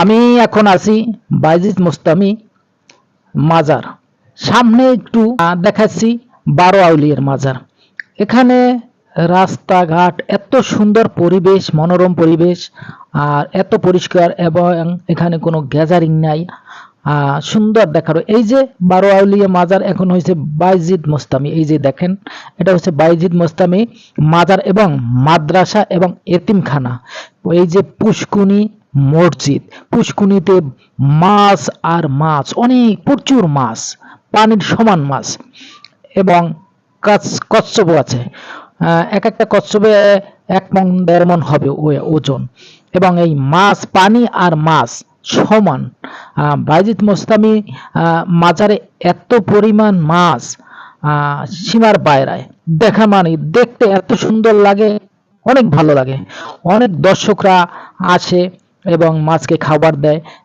আমি এখন আছি বাইজিদ মুস্তামি মাজার। সামনে একটু দেখাচ্ছি বারো আউলিয়ার মাজার। এখানে রাস্তাঘাট এত সুন্দর পরিবেশ, মনোরম পরিবেশ, আর এত পরিষ্কার এবং এখানে কোনো গ্যাজারিং নাই। সুন্দর দেখার। এই যে বারো আউলিয়া মাজার এখন হয়েছে বাইজিদ মোস্তামি। এই যে দেখেন, এটা হচ্ছে বাইজিদ মোস্তামি মাজার এবং মাদ্রাসা এবং এতিমখানা। এই যে পুষ্কুনি মসজিদ পুষ্কুনিতে মাছ আর মাছ অনেক প্রচুর মাছ পানির সমান মাছ এবং কচ্ছপ আছে। এক একটা কচ্ছপে এক মন দেড় মন হবে ওজন এবং এই মাছ পানি আর মাছ সমান। আহ, বাইজিদ মোস্তামি মাজারে এত পরিমাণ মাছ সীমার বাইরায় দেখা মানে দেখতে এত সুন্দর লাগে অনেক ভালো লাগে। অনেক দর্শকরা আসে এবং মাছকে খাবার দেয়।